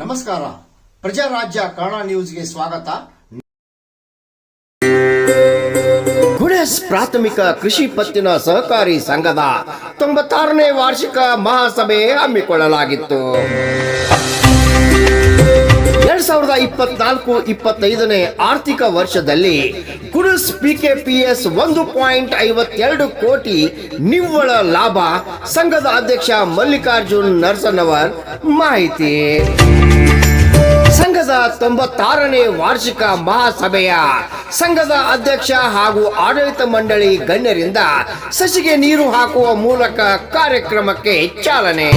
ನಮಸ್ಕಾರ. ಪ್ರಜಾರಾಜ್ಯ ಕನ್ನಡ ನ್ಯೂಸ್ಗೆ ಸ್ವಾಗತ. ಗುಣಸ್ ಪ್ರಾಥಮಿಕ ಕೃಷಿ ಪತ್ತಿನ ಸಹಕಾರಿ ಸಂಘದ ತೊಂಬತ್ತಾರನೇ ವಾರ್ಷಿಕ ಮಹಾಸಭೆ ಹಮ್ಮಿಕೊಳ್ಳಲಾಗಿತ್ತು. ಎರಡ್ ಸಾವಿರದ ಇಪ್ಪತ್ನಾಲ್ಕು ಇಪ್ಪತ್ತೈದನೇ ಆರ್ಥಿಕ ವರ್ಷದಲ್ಲಿ ಕುರುಸ್ ಪಿಕೆಪಿಎಸ್ ಒಂದು ಪಾಯಿಂಟ್ ಐವತ್ತೆರಡು ಕೋಟಿ ನಿವ್ವಳ ಲಾಭ. ಸಂಘದ ಅಧ್ಯಕ್ಷ ಮಲ್ಲಿಕಾರ್ಜುನ್ ನರ್ಸನ್ನವರ್ ಮಾಹಿತಿ. ಸಂಘದ ತೊಂಬತ್ತಾರನೇ ವಾರ್ಷಿಕ ಮಹಾಸಭೆಯ ಸಂಘದ ಅಧ್ಯಕ್ಷ ಹಾಗೂ ಆಡಳಿತ ಮಂಡಳಿ ಗಣ್ಯರಿಂದ ಸಸಿಗೆ ನೀರು ಹಾಕುವ ಮೂಲಕ ಕಾರ್ಯಕ್ರಮಕ್ಕೆ ಚಾಲನೆ.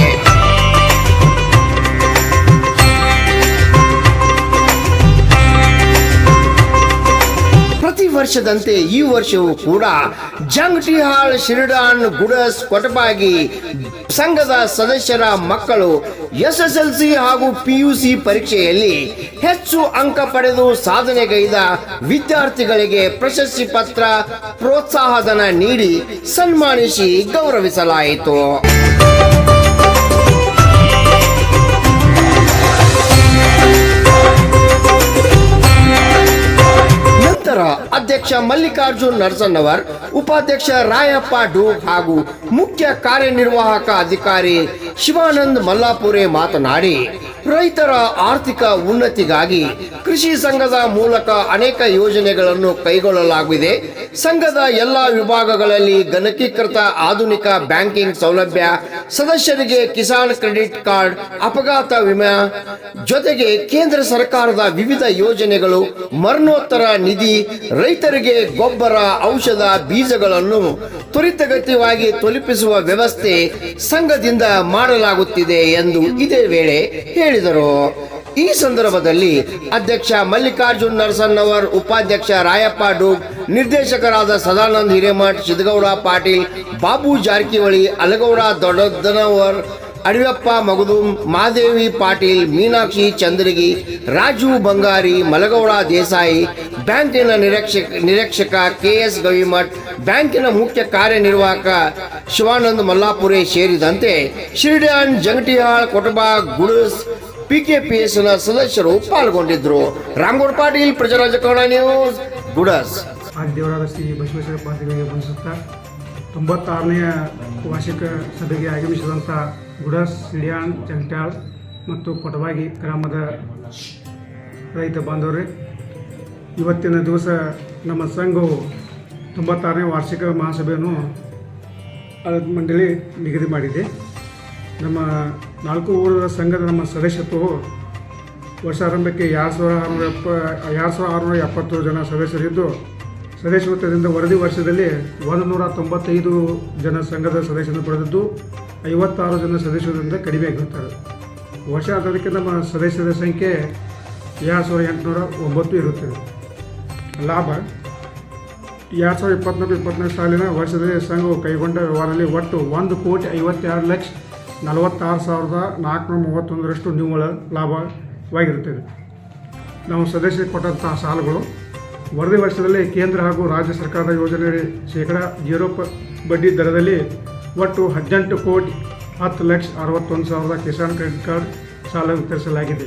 ವರ್ಷದಂತೆ ಈ ವರ್ಷವೂ ಕೂಡ ಜಂಗ್ಟಿಹಾಳ್ ಶಿರಡಾನ್ ಗುಡಸ್ ಕೊಟಬಾಗಿ ಸಂಘದ ಸದಸ್ಯರ ಮಕ್ಕಳು ಎಸ್ಎಸ್ಎಲ್ಸಿ ಹಾಗೂ ಪಿಯುಸಿ ಪರೀಕ್ಷೆಯಲ್ಲಿ ಹೆಚ್ಚು ಅಂಕ ಪಡೆದು ಸಾಧನೆಗೈದ ವಿದ್ಯಾರ್ಥಿಗಳಿಗೆ ಪ್ರಶಸ್ತಿ ಪತ್ರ, ಪ್ರೋತ್ಸಾಹಧನ ನೀಡಿ ಸನ್ಮಾನಿಸಿ ಗೌರವಿಸಲಾಯಿತು. ನಂತರ ಅಧ್ಯಕ್ಷ ಮಲ್ಲಿಕಾರ್ಜುನ್ ನರಸನ್ನವರ್ ಉಪಾಧ್ಯಕ್ಷ ರಾಯಪ್ಪ ಡೂ ಹಾಗೂ ಮುಖ್ಯ ಕಾರ್ಯನಿರ್ವಾಹಕ ಅಧಿಕಾರಿ ಶಿವಾನಂದ್ ಮಲ್ಲಾಪುರೆ ಮಾತನಾಡಿ ರೈತರ ಆರ್ಥಿಕ ಉನ್ನತಿಗಾಗಿ ಕೃಷಿ ಸಂಘದ ಮೂಲಕ ಅನೇಕ ಯೋಜನೆಗಳನ್ನು ಕೈಗೊಳ್ಳಲಾಗಿದೆ. ಸಂಘದ ಎಲ್ಲ ವಿಭಾಗಗಳಲ್ಲಿ ಗಣಕೀಕೃತ ಆಧುನಿಕ ಬ್ಯಾಂಕಿಂಗ್ ಸೌಲಭ್ಯ, ಸದಸ್ಯರಿಗೆ ಕಿಸಾನ್ ಕ್ರೆಡಿಟ್ ಕಾರ್ಡ್, ಅಪಘಾತ ವಿಮೆ ಜೊತೆಗೆ ಕೇಂದ್ರ ಸರ್ಕಾರದ ವಿವಿಧ ಯೋಜನೆಗಳು, ಮರಣೋತ್ತರ ನಿಧಿ, ರೈತರಿಗೆ ಗೊಬ್ಬರ, ಔಷಧ, ಬೀಜಗಳನ್ನು ತ್ವರಿತಗತಿಯಾಗಿ ತಲುಪಿಸುವ ವ್ಯವಸ್ಥೆ ಸಂಘದಿಂದ ಮಾಡಲಾಗುತ್ತಿದೆ ಎಂದು ಇದೇ ವೇಳೆ ಹೇಳಿದರು. ಈ ಸಂದರ್ಭದಲ್ಲಿ ಅಧ್ಯಕ್ಷ ಮಲ್ಲಿಕಾರ್ಜುನ್ ನರಸನ್ನವರ್, ಉಪಾಧ್ಯಕ್ಷ ರಾಯಪ್ಪ ಡೂಗ್, ನಿರ್ದೇಶಕರಾದ ಸದಾನಂದ ಹಿರೇಮಠ್ ಸಿದ್ದಗೌಡ ಪಾಟೀಲ್, ಬಾಬು ಜಾರಕಿಹೊಳಿ, ಅಲಗೌಡ ದೊಡ್ಡದನವರ್ ಅಡಿಯಪ್ಪ ಮಗದುಂ, ಮಾದೇವಿ ಪಾಟೀಲ್, ಮೀನಾಕ್ಷಿ ಚಂದ್ರಗಿ, ರಾಜು ಬಂಗಾರಿ, ಮಲಗೌಡ ದೇಸಾಯಿ, ಬ್ಯಾಂಕಿನ ನಿರೀಕ್ಷಕ ನಿರೀಕ್ಷಕ ಕೆ ಎಸ್ ಗವಿಮಠ್, ಬ್ಯಾಂಕಿನ ಮುಖ್ಯ ಕಾರ್ಯನಿರ್ವಾಹಕ ಶಿವಾನಂದ್ ಮಲ್ಲಾಪುರೆ ಸೇರಿದಂತೆ ಶಿರ್ಡ್ಯಾನ್ ಜಂಗಟಿಹಾಳ್ ಕೊಟಬಾ, ಗುಡಸ್ ಪಿಕೆಪಿಎಸ್ನ ಸದಸ್ಯರು ಪಾಲ್ಗೊಂಡಿದ್ರು. ರಾಮಗೌಡ ಪಾಟೀಲ್ ಪ್ರಜಾರಾಜಕಾರಣ ನ್ಯೂಸ್, ಗುಡಸ್. ದೇವರಾದ ಶ್ರೀ ಬಸವೇಶ್ವರ ವಾರ್ಷಿಕ ಸಭೆಗೆ ಆಗಮಿಸಿದಂಥ ಗುಡಸ್ ಸಿಡಿಯಾಣ್ ಚಂಟಾಳ್ ಮತ್ತು ಕೊಟವಾಗಿ ಗ್ರಾಮದ ರೈತ ಬಾಂಧವರೇ, ಇವತ್ತಿನ ದಿವಸ ನಮ್ಮ ಸಂಘವು ತೊಂಬತ್ತಾರನೇ ವಾರ್ಷಿಕ ಮಹಾಸಭೆಯನ್ನು ಮಂಡಳಿ ನಿಗದಿ ಮಾಡಿದೆ. ನಮ್ಮ ನಾಲ್ಕು ಊರುಗಳ ಸಂಘದ ನಮ್ಮ ಸದಸ್ಯತ್ವವು ವರ್ಷಾರಂಭಕ್ಕೆ ಎರಡು ಸಾವಿರ ಆರುನೂರ ಎಪ್ಪ, ಎರಡು ಸಾವಿರ ಆರುನೂರ ಎಪ್ಪತ್ತು ಜನ ಸದಸ್ಯರಿದ್ದು, ಸದಸ್ಯತ್ವದಿಂದ ವರದಿ ವರ್ಷದಲ್ಲಿ ಒಂದು ನೂರ ತೊಂಬತ್ತೈದು ಜನ ಸಂಘದ ಸದಸ್ಯರನ್ನು ಪಡೆದಿದ್ದು, ಐವತ್ತಾರು ಜನ ಸದಸ್ಯರಿಂದ ಕಡಿಮೆ ಆಗಿರುತ್ತಾರೆ ವರ್ಷ ಆಗೋದಕ್ಕೆ ನಮ್ಮ ಸದಸ್ಯರ ಸಂಖ್ಯೆ ಎರಡು ಸಾವಿರದ ಎಂಟುನೂರ ಒಂಬತ್ತು ಇರುತ್ತದೆ ಲಾಭ. ಎರಡು ಸಾವಿರದ ಇಪ್ಪತ್ತ್ನಾಲ್ಕು ಇಪ್ಪತ್ತನೇ ಸಾಲಿನ ವರ್ಷದಲ್ಲಿ ಸಂಘವು ಕೈಗೊಂಡ ವ್ಯವಹಾರದಲ್ಲಿ ಒಟ್ಟು ಒಂದು ಕೋಟಿ ಐವತ್ತೆರಡು ಲಕ್ಷ ನಲವತ್ತಾರು ಸಾವಿರದ ನಾಲ್ಕುನೂರ ಮೂವತ್ತೊಂದರಷ್ಟು ನಿವ್ವಳ ಲಾಭವಾಗಿರುತ್ತದೆ. ನಾವು ಸದಸ್ಯರಿಗೆ ಕೊಟ್ಟಂತಹ ಸಾಲಗಳು ವರದಿ ವರ್ಷದಲ್ಲಿ ಕೇಂದ್ರ ಹಾಗೂ ರಾಜ್ಯ ಸರ್ಕಾರದ ಯೋಜನೆ ಶೇಕಡ ಜೀರೋ ಪ ಬಡ್ಡಿ ದರದಲ್ಲಿ ಒಟ್ಟು ಹದಿನೆಂಟು ಕೋಟಿ ಹತ್ತು ಲಕ್ಷ ಅರವತ್ತೊಂದು ಸಾವಿರದ ಕಿಸಾನ್ ಕ್ರೆಡಿಟ್ ಕಾರ್ಡ್ ಸಾಲ ವಿತರಿಸಲಾಗಿದೆ.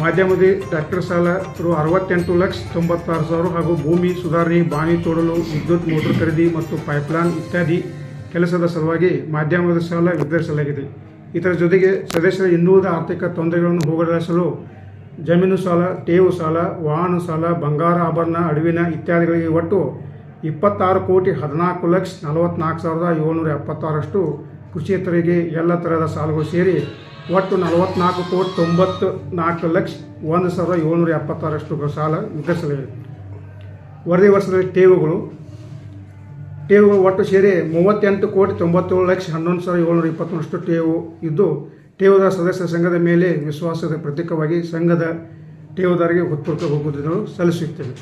ಮಾಧ್ಯಮದಿ ಟ್ರ್ಯಾಕ್ಟರ್ ಸಾಲ ರು ಅರವತ್ತೆಂಟು ಲಕ್ಷ ತೊಂಬತ್ತಾರು ಸಾವಿರ ಹಾಗೂ ಭೂಮಿ ಸುಧಾರಣೆ, ಬಾವಿ ತೋಡಲು ವಿದ್ಯುತ್ ಮೋಟರ್ ಖರೀದಿ ಮತ್ತು ಪೈಪ್ಲೈನ್ ಇತ್ಯಾದಿ ಕೆಲಸದ ಸಲುವಾಗಿ ಮಾಧ್ಯಮದ ಸಾಲ ವಿತರಿಸಲಾಗಿದೆ ಇದರ ಜೊತೆಗೆ ಸದಸ್ಯರ ಇನ್ನೂರ ಆರ್ಥಿಕ ತೊಂದರೆಗಳನ್ನು ಹೋಗಲಾಡಿಸಲು ಜಮೀನು ಸಾಲ ಟೇವು ಸಾಲ, ವಾಹನ ಸಾಲ, ಬಂಗಾರ ಆಭರಣ, ಅಡವಿನ ಇತ್ಯಾದಿಗಳಿಗೆ ಒಟ್ಟು ಇಪ್ಪತ್ತಾರು ಕೋಟಿ ಹದಿನಾಲ್ಕು ಲಕ್ಷ ನಲವತ್ನಾಲ್ಕು ಸಾವಿರದ ಏಳ್ನೂರ ಎಪ್ಪತ್ತಾರಷ್ಟು ಕೃಷಿಯೇತರಿಗೆ ಎಲ್ಲ ಥರದ ಸಾಲಗಳು ಸೇರಿ ಒಟ್ಟು ನಲವತ್ನಾಲ್ಕು ಕೋಟಿ ತೊಂಬತ್ತು ನಾಲ್ಕು ಲಕ್ಷ ಒಂದು ಸಾವಿರದ ಏಳ್ನೂರ ಎಪ್ಪತ್ತಾರಷ್ಟು ಸಾಲ ವಿತರಿಸಲಾಗಿದೆ ವರದಿ ವರ್ಷದಲ್ಲಿ ಠೇವುಗಳು ಠೇವುಗಳು ಒಟ್ಟು ಸೇರಿ ಮೂವತ್ತೆಂಟು ಕೋಟಿ ತೊಂಬತ್ತೇಳು ಲಕ್ಷ ಹನ್ನೊಂದು ಸಾವಿರದ ಏಳ್ನೂರ ಇಪ್ಪತ್ತೊಂದಷ್ಟು ಟೇವು ಇದ್ದು ಠೇವುದಾರ ಸದಸ್ಯ ಸಂಘದ ಮೇಲೆ ವಿಶ್ವಾಸದ ಪ್ರತೀಕವಾಗಿ ಸಂಘದ ಟೇವುದಾರಿಗೆ ಹೃತ್ಪೂರ್ವಕ ಹೋಗುವುದನ್ನು ಸಲ್ಲಿಸುತ್ತೇವೆ.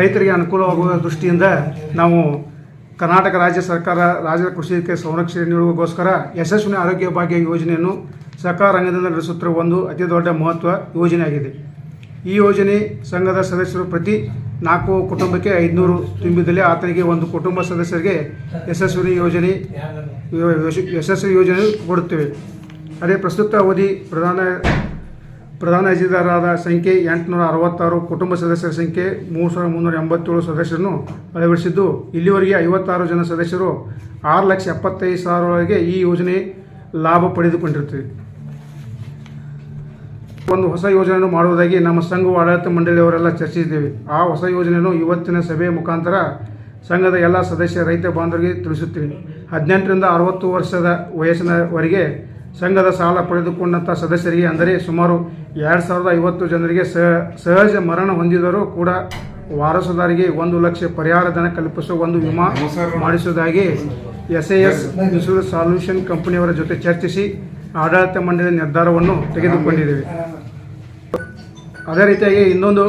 ರೈತರಿಗೆ ಅನುಕೂಲವಾಗುವ ದೃಷ್ಟಿಯಿಂದ ನಾವು ಕರ್ನಾಟಕ ರಾಜ್ಯ ಸರ್ಕಾರ ರಾಜ್ಯದ ಕೃಷಿಗೆ ಸಂರಕ್ಷಣೆ ನೀಡುವಗೋಸ್ಕರ ಯಶಸ್ವಿನಿ ಆರೋಗ್ಯ ಭಾಗ್ಯ ಯೋಜನೆಯನ್ನು ಸರ್ಕಾರ ರಂಗದಿಂದ ನಡೆಸುತ್ತಿರುವ ಒಂದು ಅತಿ ದೊಡ್ಡ ಮಹತ್ವ ಯೋಜನೆಯಾಗಿದೆ. ಈ ಯೋಜನೆ ಸಂಘದ ಸದಸ್ಯರು ಪ್ರತಿ ನಾಲ್ಕು ಕುಟುಂಬಕ್ಕೆ ಐದುನೂರು ತುಂಬಿದಲ್ಲಿ ಆತನಿಗೆ ಒಂದು ಕುಟುಂಬ ಸದಸ್ಯರಿಗೆ ಯಶಸ್ವಿನಿ ಯೋಜನೆ ಯಶ- ಯಶಸ್ವಿ ಯೋಜನೆ ಕೊಡುತ್ತೇವೆ. ಅದೇ ಪ್ರಸ್ತುತ ಅವಧಿ ಪ್ರಧಾನ ಪ್ರಧಾನ ಅರ್ಜಿದಾರರಾದ ಸಂಖ್ಯೆ ಎಂಟುನೂರ ಅರವತ್ತಾರು ಕುಟುಂಬ ಸದಸ್ಯರ ಸಂಖ್ಯೆ ಮೂರು ಸಾವಿರದ ಮುನ್ನೂರ ಎಂಬತ್ತೇಳು ಸದಸ್ಯರನ್ನು ಅಳವಡಿಸಿದ್ದು ಇಲ್ಲಿವರೆಗೆ ಐವತ್ತಾರು ಜನ ಸದಸ್ಯರು ಆರು ಲಕ್ಷ ಎಪ್ಪತ್ತೈದು ಸಾವಿರವರೆಗೆ ಈ ಯೋಜನೆ ಲಾಭ ಪಡೆದುಕೊಂಡಿರುತ್ತದೆ. ಒಂದು ಹೊಸ ಯೋಜನೆಯನ್ನು ಮಾಡುವುದಾಗಿ ನಮ್ಮ ಸಂಘವು ಆಡಳಿತ ಮಂಡಳಿಯವರೆಲ್ಲ ಚರ್ಚಿಸಿದ್ದೇವೆ. ಆ ಹೊಸ ಯೋಜನೆಯನ್ನು ಇವತ್ತಿನ ಸಭೆಯ ಮುಖಾಂತರ ಸಂಘದ ಎಲ್ಲ ಸದಸ್ಯ ರೈತ ಬಾಂಧವರಿಗೆ ತಿಳಿಸುತ್ತೇವೆ ಹದಿನೆಂಟರಿಂದ ಅರವತ್ತು ವರ್ಷದ ವಯಸ್ಸಿನವರೆಗೆ ಸಂಘದ ಸಾಲ ಪಡೆದುಕೊಂಡಂಥ ಸದಸ್ಯರಿಗೆ ಅಂದರೆ ಸುಮಾರು ಎರಡು ಸಾವಿರದ ಐವತ್ತು ಜನರಿಗೆ ಸಹ ಸಹಜ ಮರಣ ಹೊಂದಿದರೂ ಕೂಡ ವಾರಸುದಾರಿಗೆ ಒಂದು ಲಕ್ಷ ಪರಿಹಾರ ಧನ ಕಲ್ಪಿಸುವ ಒಂದು ವಿಮಾ ಮಾಡಿಸುವುದಾಗಿ S A S insurance solution ಕಂಪನಿಯವರ ಜೊತೆ ಚರ್ಚಿಸಿ ಆಡಳಿತ ಮಂಡಳಿಯ ನಿರ್ಧಾರವನ್ನು ತೆಗೆದುಕೊಂಡಿದ್ದೇವೆ. ಅದೇ ರೀತಿಯಾಗಿ ಇನ್ನೊಂದು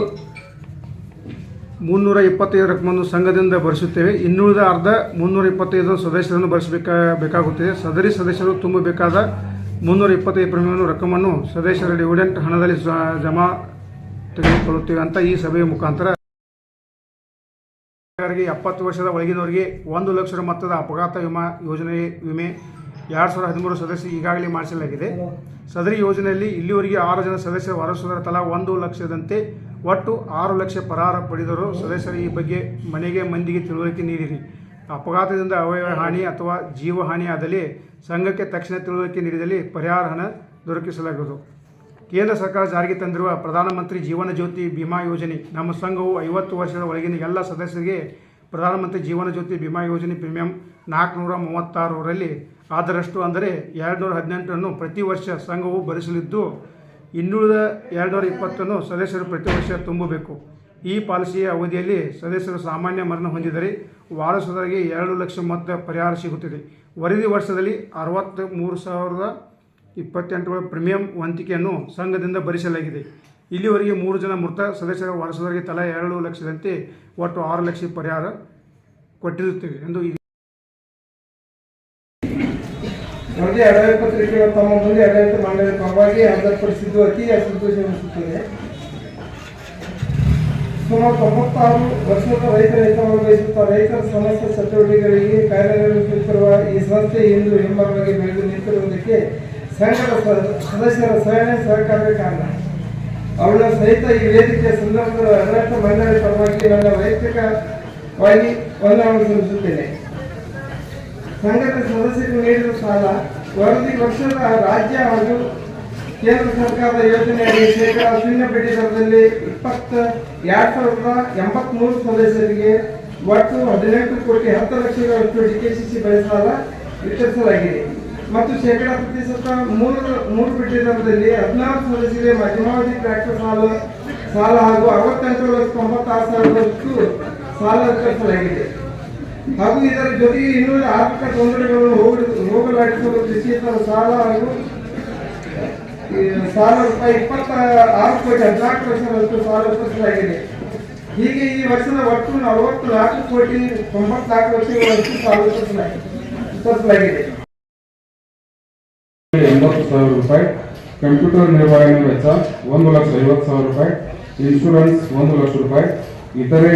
ಮುನ್ನೂರ ಇಪ್ಪತ್ತೈದು ರಕಮನ್ನು ಸಂಘದಿಂದ ಭರಿಸುತ್ತೇವೆ. ಇನ್ನುಳಿದ ಅರ್ಧ ಮುನ್ನೂರ ಇಪ್ಪತ್ತೈದು ಸದಸ್ಯರನ್ನು ಭರಿಸಬೇಕಾ, ಬೇಕಾಗುತ್ತದೆ. ಸದರಿ ಸದಸ್ಯರು ತುಂಬಬೇಕಾದ ಮುನ್ನೂರ ಇಪ್ಪತ್ತೈದು ಪ್ರೀಮಿಯಂ ರಕಮನ್ನು ಸದಸ್ಯರ ಡಿವಿಡೆಂಟ್ ಹಣದಲ್ಲಿ ಜಮಾ ತೆಗೆದುಕೊಳ್ಳುತ್ತೇವೆ ಅಂತ ಈ ಸಭೆಯ ಮುಖಾಂತರ. ಎಪ್ಪತ್ತು ವರ್ಷದ ಒಳಗಿನವರಿಗೆ ಒಂದು ಲಕ್ಷ ಮೊತ್ತದ ಅಪಘಾತ ವಿಮಾ ಯೋಜನೆ ವಿಮೆ ಎರಡು ಸಾವಿರದ ಹದಿಮೂರು ಸದಸ್ಯ ಈಗಾಗಲೇ ಮಾಡಿಸಲಾಗಿದೆ. ಸದರಿ ಯೋಜನೆಯಲ್ಲಿ ಇಲ್ಲಿವರೆಗೆ ಆರು ಜನ ಸದಸ್ಯರ ವಾರಸುದಾರ ತಲಾ ಒಂದು ಲಕ್ಷದಂತೆ ಒಟ್ಟು ಆರು ಲಕ್ಷ ಪರಾರ ಪಡೆದರು ಸದಸ್ಯರು ಈ ಬಗ್ಗೆ ಮನೆಗೆ ಮಂದಿಗೆ ತಿಳುವಳಿಕೆ ನೀಡಿರಿ. ಅಪಘಾತದಿಂದ ಅವಯವ ಹಾನಿ ಅಥವಾ ಜೀವ ಹಾನಿ ಆದಲ್ಲಿ ಸಂಘಕ್ಕೆ ತಕ್ಷಣ ತಿಳುವಳಿಕೆ ನೀಡಿದಲ್ಲಿ ಪರಿಹಾರ ಹಣ ದೊರಕಿಸಲಾಗುವುದು. ಕೇಂದ್ರ ಸರ್ಕಾರ ಜಾರಿಗೆ ತಂದಿರುವ ಪ್ರಧಾನಮಂತ್ರಿ ಜೀವನ ಜ್ಯೋತಿ ಬಿಮಾ ಯೋಜನೆ, ನಮ್ಮ ಸಂಘವು ಐವತ್ತು ವರ್ಷದ ಒಳಗಿನ ಎಲ್ಲ ಸದಸ್ಯರಿಗೆ ಪ್ರಧಾನಮಂತ್ರಿ ಜೀವನ ಜ್ಯೋತಿ ಬಿಮಾ ಯೋಜನೆ ಪ್ರೀಮಿಯಂ ನಾಲ್ಕುನೂರ ಮೂವತ್ತಾರರಲ್ಲಿ ಆದರಷ್ಟು ಅಂದರೆ ಎರಡುನೂರ ಹದಿನೆಂಟನ್ನು ಪ್ರತಿ ವರ್ಷ ಸಂಘವು ಭರಿಸಲಿದ್ದು, ಇನ್ನುಳಿದ ಎರಡುನೂರ ಇಪ್ಪತ್ತನ್ನು ಸದಸ್ಯರು ಪ್ರತಿ ವರ್ಷ ತುಂಬಬೇಕು. ಈ ಪಾಲಿಸಿಯ ಅವಧಿಯಲ್ಲಿ ಸದಸ್ಯರು ಸಾಮಾನ್ಯ ಮರಣ ಹೊಂದಿದರೆ ವಾರಸದಾಗಿ ಎರಡು ಲಕ್ಷ ಮೊತ್ತ ಪರಿಹಾರ ಸಿಗುತ್ತದೆ. ವರದಿ ವರ್ಷದಲ್ಲಿ ಅರವತ್ತ ಮೂರು ಸಾವಿರದ ಇಪ್ಪತ್ತೆಂಟು ಪ್ರೀಮಿಯಂ ವಂತಿಕೆಯನ್ನು ಸಂಘದಿಂದ ಭರಿಸಲಾಗಿದೆ. ಇಲ್ಲಿವರೆಗೆ ಮೂರು ಜನ ಮೃತ ಸದಸ್ಯರ ವಾರಸದಾಗಿ ತಲಾ ಎರಡು ಲಕ್ಷದಂತೆ ಒಟ್ಟು ಆರು ಲಕ್ಷ ಪರಿಹಾರ ಕೊಟ್ಟಿರುತ್ತೇವೆ ಎಂದು ಈ ಎರಡು ಪತ್ರಿಕೆಗಳು ತಮ್ಮ ಮುಂದೆ ಆಡಳಿತ ಮಂಡಳಿ ಪರವಾಗಿ ಹಾಜರುಪಡಿಸಿದ್ದು ಅತಿ ಸಂತೋಷವೆನಿಸುತ್ತದೆ ಸುಮಾರು ತೊಂಬತ್ತಾರು ವರ್ಷದ ರೈತರ ಹಿತವನ್ನು ಬಯಸುತ್ತಾ ರೈತರ ಸಮಸ್ಯೆ ಚಟುವಟಿಕೆಗಳಿಗೆ ಕಾರ್ಯನಿರ್ವಹಿಸುತ್ತಿರುವ ಈ ಸಂಸ್ಥೆ ಇಂದು ಹೆಮ್ಮರವಾಗಿ ಬೆಳೆದು ನಿಂತಿರುವುದಕ್ಕೆ ಸಂಘದ ಸದಸ್ಯರ ಸಹನೆ ಸಹಕಾರವೇ ಕಾರಣ. ಅವಳ ಸಹಿತ ಈ ವೇದಿಕೆಯ ಸಂದರ್ಭದ ಆಡಳಿತ ಮಂಡಳಿ ಪರವಾಗಿ ನನ್ನ ವೈಯಕ್ತಿಕವಾಗಿ ವಂದನೆಗಳನ್ನು ಸಲ್ಲಿಸುತ್ತೇನೆ. ಸಂಘದ ಸದಸ್ಯರು ನೀಡಿದ ಸಾಲ ವರದಿ ವರ್ಷದ ರಾಜ್ಯ ಹಾಗೂ ಕೇಂದ್ರ ಸರ್ಕಾರದ ಯೋಜನೆಯಲ್ಲಿ ಶೇಕಡಾ ಶೂನ್ಯ ಬಡ್ಡಿ ದರದಲ್ಲಿ ಇಪ್ಪತ್ತ ಎರಡು ಸಾವಿರದ ಎಂಬತ್ಮೂರು ಸದಸ್ಯರಿಗೆ ಒಟ್ಟು ಹದಿನೆಂಟು ಕೋಟಿ ಹತ್ತು ಲಕ್ಷಗಳಷ್ಟು ಸಿ ಬೆಳೆ ಸಾಲ ವಿತರಿಸಲಾಗಿದೆ. ಮತ್ತು ಶೇಕಡಾ ಪ್ರತಿಶತ ಮೂರು ಮೂರು ಬಡ್ಡಿ ದರದಲ್ಲಿ ಹದಿನಾರು ಸದಸ್ಯರಿಗೆ ಮಧ್ಯಮಾವಧಿ ಟ್ರ್ಯಾಕ್ಟರ್ ಸಾಲ ಸಾಲ ಹಾಗೂ ಅರವತ್ತೆಂಟು ಲಕ್ಷ ತೊಂಬತ್ತಾರು ಸಾವಿರದಷ್ಟು ಸಾಲ ವಿತರಿಸಲಾಗಿದೆ. ಹಾಗೂ ಇದರ ಜೊತೆಗೆ ಇನ್ನೂ ಆರ್ಥಿಕ ತೊಂದರೆಗಳನ್ನು ಹೋಗಿ ಹೋಗಲಾಡಿಸಲು ಕೃಷಿಯೇತರ ಸಾಲ ಹಾಗೂ ಸಾಲ ರೂಪಾಯಿ ಇಪ್ಪತ್ತ ಆರು ಕೋಟಿ ಹದಿನಾಲ್ಕು ಲಕ್ಷದಷ್ಟು ಸಾಲ ವಿತರಿಸಲಾಗಿದೆ ಹೀಗೆ ಈ ವರ್ಷದ ಒಟ್ಟು ನಲವತ್ತು ನಾಲ್ಕು ಕೋಟಿ ತೊಂಬತ್ನಾಲ್ಕು ಲಕ್ಷಗಳಷ್ಟು ಸಾಲ ವಿತರಿಸಲಾಗಿದೆ ಎಂಬತ್ತು ಸಾವಿರ ರೂಪಾಯಿ, ಕಂಪ್ಯೂಟರ್ ನಿರ್ವಹಣೆ ವೆಚ್ಚ ಒಂದು ಲಕ್ಷ ಐವತ್ತು ಸಾವಿರ ರೂಪಾಯಿ, ಇನ್ಶೂರೆನ್ಸ್ ಒಂದು ಲಕ್ಷ ರೂಪಾಯಿ, ಇತರೆ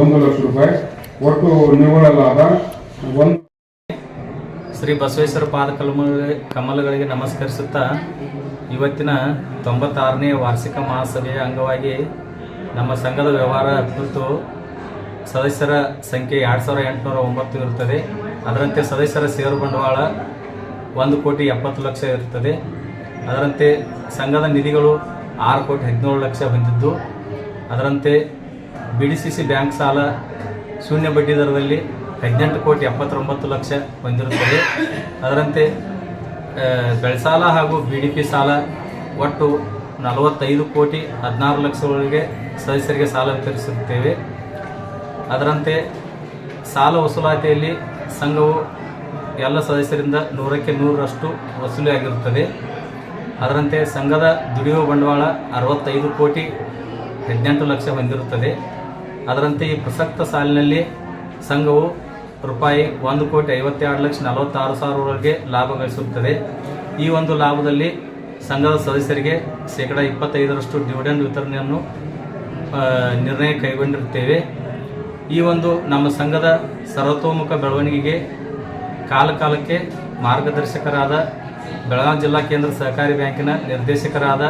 ಒಂದು ಲಕ್ಷ ರೂಪಾಯಿ. ಒಟ್ಟು ನಿವ್ವಳ ಲಾಭ ಒಂದು ಶ್ರೀ ಬಸವೇಶ್ವರ ಪಾದ ಕಮಲಗಳಿಗೆ ನಮಸ್ಕರಿಸುತ್ತಾ ಇವತ್ತಿನ ತೊಂಬತ್ತಾರನೇ ವಾರ್ಷಿಕ ಮಹಾಸಭೆಯ ಅಂಗವಾಗಿ ನಮ್ಮ ಸಂಘದ ವ್ಯವಹಾರ ಕುರಿತು ಸದಸ್ಯರ ಸಂಖ್ಯೆ ಎರಡು ಸಾವಿರ ಎಂಟುನೂರ ಒಂಬತ್ತು ಇರುತ್ತದೆ. ಅದರಂತೆ ಸದಸ್ಯರ ಷೇರು ಬಂಡವಾಳ ಒಂದು ಕೋಟಿ ಎಪ್ಪತ್ತು ಲಕ್ಷ ಇರುತ್ತದೆ. ಅದರಂತೆ ಸಂಘದ ನಿಧಿಗಳು ಆರು ಕೋಟಿ ಹದಿನೇಳು ಲಕ್ಷ ಹೊಂದಿದ್ದು. ಅದರಂತೆ ಬಿ ಬ್ಯಾಂಕ್ ಸಾಲ ಶೂನ್ಯ ಬಡ್ಡಿ ದರದಲ್ಲಿ ಹದಿನೆಂಟು ಕೋಟಿ ಎಪ್ಪತ್ತೊಂಬತ್ತು ಲಕ್ಷ ಹೊಂದಿರುತ್ತದೆ. ಅದರಂತೆ ಬೆಳೆ ಬೆಳೆಸಾಲ ಹಾಗೂ ಬಿ ಡಿ ಪಿ ಸಾಲ ಒಟ್ಟು ನಲವತ್ತೈದು ಕೋಟಿ ಹದಿನಾರು ಲಕ್ಷಗಳಿಗೆ ಸದಸ್ಯರಿಗೆ ಸಾಲ ವಿತರಿಸುತ್ತೇವೆ. ಅದರಂತೆ, ಸಾಲ ವಸೂಲಾತಿಯಲ್ಲಿ ಸಂಘವು ಎಲ್ಲ ಸದಸ್ಯರಿಂದ ನೂರಕ್ಕೆ ನೂರರಷ್ಟು ವಸೂಲಿಯಾಗಿರುತ್ತದೆ ಅದರಂತೆ, ಸಂಘದ ದುಡಿಯುವ ಬಂಡವಾಳ ಅರವತ್ತೈದು ಕೋಟಿ ಹದಿನೆಂಟು ಲಕ್ಷ ಹೊಂದಿರುತ್ತದೆ. ಅದರಂತೆ ಈ ಪ್ರಸಕ್ತ ಸಾಲಿನಲ್ಲಿ ಸಂಘವು ರೂಪಾಯಿ ಒಂದು ಕೋಟಿ ಐವತ್ತೆರಡು ಲಕ್ಷ ನಲವತ್ತಾರು ಸಾವಿರವರೆಗೆ ಲಾಭ ಗಳಿಸುತ್ತದೆ. ಈ ಒಂದು ಲಾಭದಲ್ಲಿ ಸಂಘದ ಸದಸ್ಯರಿಗೆ ಶೇಕಡ ಇಪ್ಪತ್ತೈದರಷ್ಟು ಡಿವಿಡೆಂಡ್ ವಿತರಣೆಯನ್ನು ನಿರ್ಣಯ ಕೈಗೊಂಡಿರುತ್ತೇವೆ. ಈ ಒಂದು ನಮ್ಮ ಸಂಘದ ಸರ್ವತೋಮುಖ ಬೆಳವಣಿಗೆಗೆ ಕಾಲ ಕಾಲಕ್ಕೆ ಮಾರ್ಗದರ್ಶಕರಾದ ಬೆಳಗಾವಿ ಜಿಲ್ಲಾ ಕೇಂದ್ರ ಸಹಕಾರಿ ಬ್ಯಾಂಕಿನ ನಿರ್ದೇಶಕರಾದ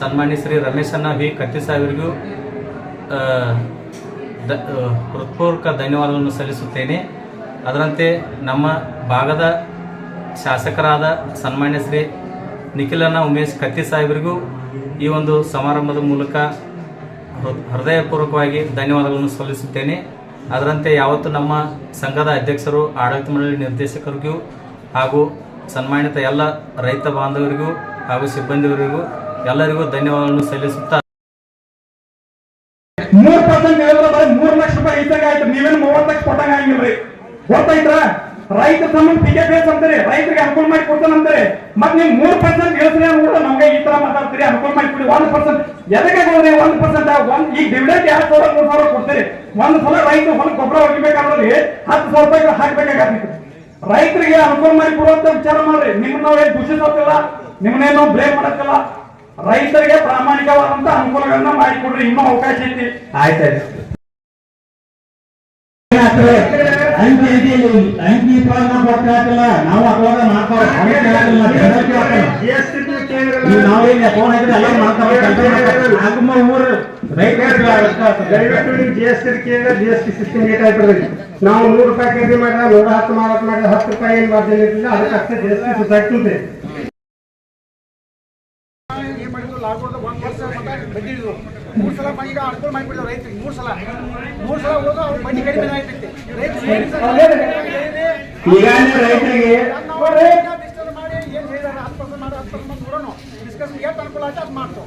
ಸನ್ಮಾನ್ಯ ಶ್ರೀ ರಮೇಶಣ್ಣ ವಿ ಕತ್ತಿ ಸಾಹೇಬರಿಗೂ ಆ, ಹೃತ್ಪೂರ್ವಕ ಧನ್ಯವಾದವನ್ನು ಸಲ್ಲಿಸುತ್ತೇನೆ. ಅದರಂತೆ ನಮ್ಮ ಭಾಗದ ಶಾಸಕರಾದ ಸನ್ಮಾನ್ಯ ಶ್ರೀ ನಿಖಿಲನ ಉಮೇಶ್ ಕತ್ತಿ ಸಾಹೇಬರಿಗೂ ಈ ಒಂದು ಸಮಾರಂಭದ ಮೂಲಕ ಹೃದಯಪೂರ್ವಕವಾಗಿ ಧನ್ಯವಾದಗಳನ್ನು ಸಲ್ಲಿಸುತ್ತೇನೆ. ಅದರಂತೆ ಯಾವತ್ತು ನಮ್ಮ ಸಂಘದ ಅಧ್ಯಕ್ಷರು, ಆಡಳಿತ ಮಂಡಳಿ ನಿರ್ದೇಶಕರಿಗೂ ಹಾಗೂ ಸನ್ಮಾನಿತ ಎಲ್ಲ ರೈತ ಬಾಂಧವರಿಗೂ ಹಾಗೂ ಸಿಬ್ಬಂದಿವರಿಗೂ ಎಲ್ಲರಿಗೂ ಧನ್ಯವಾದಗಳನ್ನು ಸಲ್ಲಿಸುತ್ತಾ ಮೂರ್ ಲಕ್ಷ ರೂಪಾಯಿ ಇದ್ದಾಗ ಆಯ್ತು. ನೀವೇನು ಮೂವತ್ತು ಲಕ್ಷ ಕೊಟ್ಟಂಗ ಆಗಿಲ್ರಿ. ಗೊತ್ತಾಯ್ತಾ ರೈತ ಸಂಬಂಧ ಪಿಕೆ ಬೇಸ್ ಅಂತಾರೆ. ರೈತರಿಗೆ ಅನುಕೂಲ ಮಾಡಿ ಕೊಡ್ತಾನಂತಾರೆ ಮತ್ತೆ ನೀವು ಮೂರ್ ಪರ್ಸೆಂಟ್ ಹೇಳ್ತೀರಿ ಕೂಡ ನಮ್ಗೆ ಈ ತರ ಮಾತಾಡ್ತೀರಿ. ಅನುಕೂಲ ಮಾಡಿ ಕೊಡಿ. ಒಂದ್ ಪರ್ಸೆಂಟ್ ಎದಕ್ಕೆ ಕೊಡ್ರಿ? ಒಂದ್ ಪರ್ಸೆಂಟ್ ಒಂದ್ ಈಗ ಡಿವಿಡೆಂಟ್ ಎರಡ್ ಸಾವಿರ, ಮೂರ್ ಸಾವಿರ ಕೊಡ್ತೀರಿ. ಒಂದ್ ಸಲ ರೈತ ಹೊಲ ಗೊಬ್ಬರ ಹೊಡಿಬೇಕಾದ್ರೆ ಹತ್ತು ಸಾವಿರ ರೂಪಾಯಿ ಹಾಕ್ಬೇಕಾಗತ್ತೆ. ರೈತರಿಗೆ ಅನುಕೂಲ ಮಾಡಿ ಕೊಡುವಂತ ವಿಚಾರ ಮಾಡ್ರಿ. ನಿಮ್ಮನ್ನ ನಾವೇನು ದೂಷಿಸೋದಿಲ್ಲ ನಿಮ್ಮನ್ನೇನು ಬ್ಲೇಮ್ ಮಾಡಕ್ಕಿಲ್ಲ. ರೈತರಿಗೆ ಪ್ರಾಮಾಣಿಕವಾದಂತ ಅನುಕೂಲಗಳನ್ನ ಮಾಡಿಕೊಡ್ರಿ ಇನ್ನೂ ಅವಕಾಶ ಐತಿ. ಆಯ್ತಾಯ್ತು ಅಂಕಿ ಅಂಕಿ ಪಾಲನ ಕೊಡ್ತಿಲ್ಲ ನಾವು ಅವಾಗ ಮಾಡ್ತಾರೆ ನಾವೇನು ಫೋನ್ ಹಾಕಿದ್ರೆ ಅಲ್ಲೇ ಮಾಡ್ತಾರೆ ಊರು ದಯವಿಟ್ಟು ನೀವು ಜಿ ಎಸ್ ಟಿ ಕೇಳಿದ್ರೆ ಜಿ ಎಸ್ ಟಿ ಸಿಸ್ಟಮ್ ಏಟ್ ಆಗ್ಬಿಡ್ರಿ ನಾವು ನೂರು ರೂಪಾಯಿ ಖರೀದಿ ಮಾಡಿದ್ರೆ ನೂರ ಹತ್ತು ಮಾರಾಟ ಮಾಡಿದ್ರೆ ಹತ್ತು ರೂಪಾಯಿ ಏನು ಮಾರ್ಜಿನ್ ಇರ್ತಿಲ್ಲ ಅದಕ್ಕೆ ಅಷ್ಟೇ ಜಿ ಎಸ್ ಟಿ ಸುತ್ತಾಗ್ತದೆ ಮೂರು ಸಲ ಈಗ ಅನುಕೂಲ ಮಾಡಿಬಿಡ್ತಾರೆ ರೈತರಿಗೆ ಮೂರು ಸಲ. ಮೂರು ಸಲ ಹೋಗೋ ಅವ್ರ ಬಡ್ಡಿ ಕಡಿಮೆ ಆಯ್ತೈತಿ ರೈತರಿಗೆ ರೈತರಿಗೆ ಮಾಡಿ ಏನ್ ಹೇಳಿದಾರೆ ಹತ್ತು ಪರ್ಸೆಂಟ್ ಮಾಡಿ ಹತ್ತು ಪರ್ಸೆಂಟ್ ನೋಡೋಣ. ಡಿಸ್ಕಸ್ ಎಷ್ಟು ಅನುಕೂಲ ಆಯ್ತು ಅದು ಮಾಡ್ತು